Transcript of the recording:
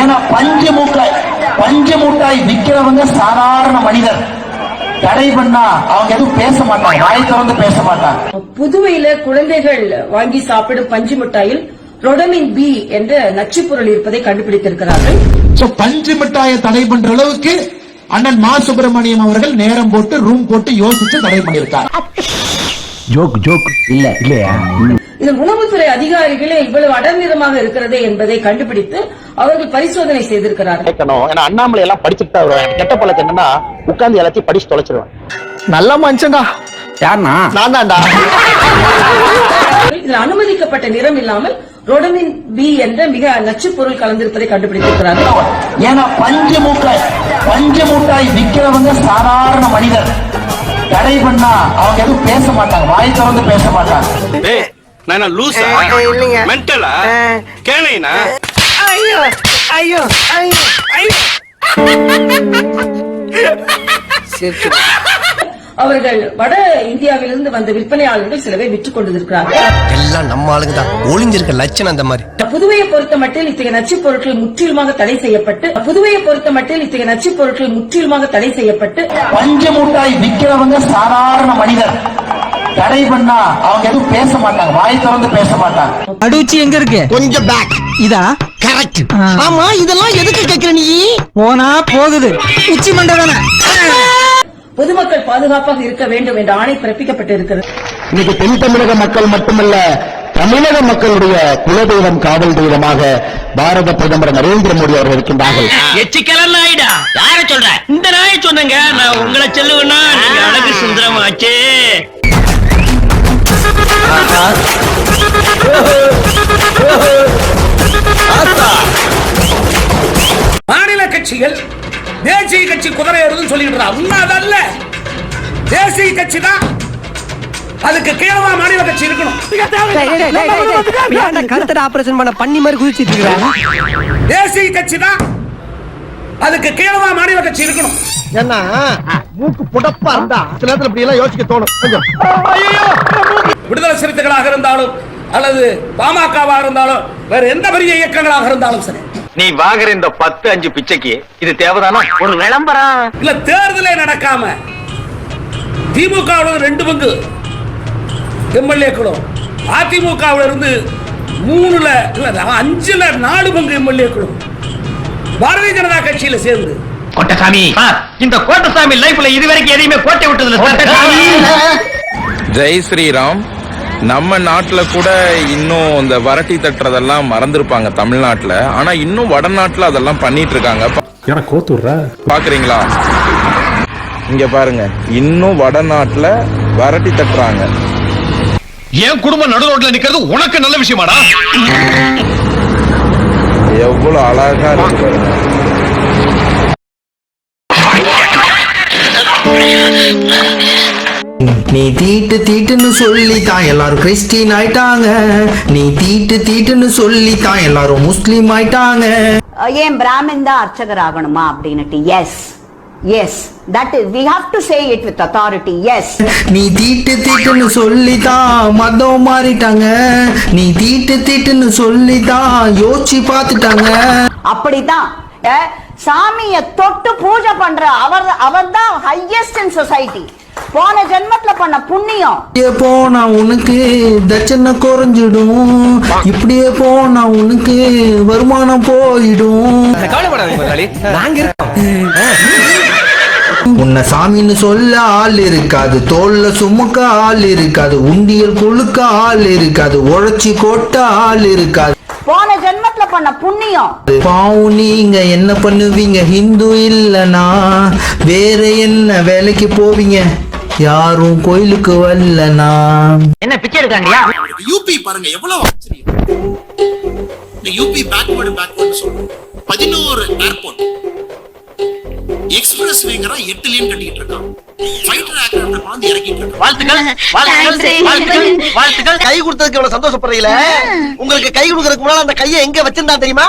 ஏன்னா பஞ்சு மூட்டாய் பஞ்சு மூட்டாய் விக்கிறவங்க சாதாரண மனிதர். தடை பண்ணா அவங்க எதுவும் பேச மாட்டாங்க வாய் திறந்து பேச மாட்டாங்க. புதுவையில குழந்தைகள் வாங்கி சாப்பிடும் பஞ்சு மிட்டாயில் ரொடமின் பி என்ற நச்சுப் பொருள் இருப்பதை கண்டுபிடித்திருக்கிறார்கள். சோ பஞ்சு மிட்டாயை தடை பண்ற அளவுக்கு அண்ணன் மா சுப்பிரமணியம் அவர்கள் நேரம் போட்டு ரூம் போட்டு யோசிச்சு தடை பண்ணியிருக்கார். Joke joke. இல்ல இல்லையா? இது உணவுத்துறை அதிகாரிகளே இவ்வளவு அடர்நிறமாக இருக்கிறதே என்பதை கண்டுபிடித்து அவர்கள் பரிசோதனை செய்திருக்கிறார்கள். கேட்கணும். ஏன்னா அண்ணாமலை எல்லாம் படிச்சுட்டு தான் கெட்ட பழக்கம் என்னன்னா உட்கார்ந்து எல்லாத்தையும் படிச்சு தொலைச்சிருவேன் நல்ல மனுஷன்டா. யாருண்ணா? நான் தான்டா இதில் அனுமதிக்கப்பட்ட நிறம் இல்லாமல் ரொடமின் பி என்ற மிக நச்சுப் பொருள் கலந்திருப்பதை கண்டுபிடித்திருக்கிறார்கள். ஏன்னா பஞ்சு மூட்டாய் பஞ்சு மூட்டாய் விக்கிறவங்க சாதாரண மனிதர். தடை பண்ணா அவங்க எதுவும் பேச மாட்டாங்க. வாய் திறந்து பேச மாட்டாங்க. நான் லூசா மென்டலா கேனைனா? அவர்கள் வட இந்தியாவிலிருந்து வந்த விற்பனையாளர்கள் சிலவை விற்றுக் கொண்டிருக்கிறார்கள். எல்லாம் நம்ம ஆளுங்க தான் ஒளிஞ்சிருக்க லட்சணம் அந்த மாதிரி. புதுவையை பொறுத்த மட்டில் இத்தகைய நச்சுப் பொருட்கள் முற்றிலுமாக தடை செய்யப்பட்டு புதுவையை பொறுத்த மட்டில் இத்தகைய நச்சுப் பொருட்கள் முற்றிலுமாக தடை செய்யப்பட்டு பஞ்சு மூட்டாய் விக்கிறவங்க சாதாரண மனிதர். தடை பண்ணா அவங்க எதுவும் பேச மாட்டாங்க. வாய் திறந்து பேச மாட்டாங்க. அடுச்சி எங்க இருக்கு? கொஞ்சம் பேக் இதா? கரெக்ட் ஆமா இதெல்லாம் எதுக்கு கேக்குற நீ? போனா போகுது. உச்சி மண்டை தானே? பொதுமக்கள் பாதுகாப்பாக இருக்க வேண்டும் என்ற ஆணை பிறப்பிக்கப்பட்டிருக்கிறது இன்னைக்கு தென் தமிழக மக்கள் மட்டுமல்ல தமிழக மக்களுடைய குலதெய்வம் காவல் தெய்வமாக பாரத பிரதமர் நரேந்திர மோடி அவர்கள் இருக்கின்றார்கள். எச்சிக்கலர் நாயிடா யார சொல்ற? இந்த நாயை சொன்னங்க. நான் உங்களை சொல்லுவேன்னா அழகு சுந்தரமாச்சே மாநில கட்சிகள் தேசிய கட்சி குதிரை ஏறுதுன்னு சொல்லிட்டு உண்மை அதல்ல தேசிய கட்சி தான் அதுக்கு கீழமா மாநில கட்சி இருக்கணும். கருத்தட ஆபரேஷன் பண்ண பண்ணி மாதிரி குதிச்சிட்டு இருக்கிறாங்க தேசிய கட்சி தான் அதுக்கு கீழமா மாநில கட்சி இருக்கணும். ஏன்னா மூக்கு புடப்பா இருந்தா சில நேரத்துல இப்படி எல்லாம் யோசிக்க தோணும். கொஞ்சம். விடுதலை சிறுத்தைகளாக இருந்தாலும் அல்லது பாமகவா இருந்தாலும் வேற எந்த பெரிய இயக்கங்களாக இருந்தாலும் சரி. நீ வாங்குற இந்த பத்து அஞ்சு பிச்சைக்கு இது தேவைதானா? ஒரு விளம்பரம் இல்ல தேர்தலே நடக்காம திமுக ரெண்டு பங்கு. எம்எல்ஏக்களும். அதிமுகவில் இருந்து மூணுல இல்ல அஞ்சுல நாலு பங்கு எம்எல்ஏக்களும். பாரதிய ஜனதா கட்சியில சேர்ந்து. கோட்டசாமி! இந்த கோட்டசாமி லைஃப்ல இதுவரைக்கும் எதையுமே கோட்டை விட்டதுல ஜெய் ஸ்ரீராம். நம்ம நாட்டுல கூட இன்னும் இந்த வரட்டி தட்டுறதெல்லாம் மறந்துருப்பாங்க தமிழ்நாட்டுல. ஆனா இன்னும் வடநாட்டுல அதெல்லாம் பண்ணிட்டு இருக்காங்க பா- பாக்குறீங்களா? இங்க பாருங்க. இன்னும் வடநாட்டுல வரட்டி தட்டுறாங்க. என் குடும்பம் நடு ரோட்ல நிக்கிறது உனக்கு நல்ல விஷயமாடா. எவ்வளவு அழகா இருக்கு பாருங்க. நீ தீட்டு தீட்டுன்னு சொல்லி தான் எல்லாரும் கிறிஸ்டின் ஆயிட்டாங்க. நீ தீட்டு தீட்டுன்னு சொல்லி தான் எல்லாரும் முஸ்லீம் ஆயிட்டாங்க. ஏன் பிராமின் தான் அர்ச்சகர் ஆகணுமா அப்படின்னுட்டு? Yes yes that is we have to say it with authority yes நீ தீட்டு தீட்டுன்னு சொல்லி தான் மதம் மாறிட்டாங்க. நீ தீட்டு தீட்டுன்னு சொல்லி தான் யோசிச்சு பார்த்துட்டாங்க. அப்படிதான் சாமிய தொட்டு பூஜை பண்ற அவர் அவர் தான் ஹையஸ்ட் இன் சொசைட்டி போன ஜென்மத்துல பண்ண புண்ணியம். இப்படியே போனா உனக்கு தட்சணை குறைஞ்சிடும். இப்படியே போனா உனக்கு வருமானம் போயிடும். உன்னை சாமின்னு சொல்ல ஆள் இருக்காது. தோல்ல சுமக்க ஆள் இருக்காது. உண்டியல் குழுக்க ஆள் இருக்காது. உழைச்சி கொட்ட ஆள் இருக்காது. போன ஜென்மத்துல பண்ண புண்ணியம். பாவம் நீங்க என்ன பண்ணுவீங்க? ஹிந்து இல்லனா வேற என்ன வேலைக்கு போவீங்க? யாரும் கோயிலுக்கு வரலனா என்ன பிச்சை எடுக்காண்டியா யூபி பாருங்க எவ்வளவு ஆச்சரியம் இந்த யூபி பேக்வர்டு பேக்வர்டு சொல்றோம் பதினோரு ஏர்போர்ட் எக்ஸ்பிரஸ் வேங்கிறான் எட்டு லேன் கட்டிட்டு இருக்கான் ஃபைட்டர் ஏர்கிராஃப்ட் வந்து இறக்கிட்டு இருக்கான் வாழ்த்துக்கள் வாழ்த்துக்கள் வாழ்த்துக்கள் வாழ்த்துக்கள் கை கொடுத்ததுக்கு எவ்வளவு சந்தோஷப்படுறீங்களே உங்களுக்கு கை கொடுக்கறதுக்கு முன்னால அந்த கையை எங்க வச்சிருந்தா தெரியுமா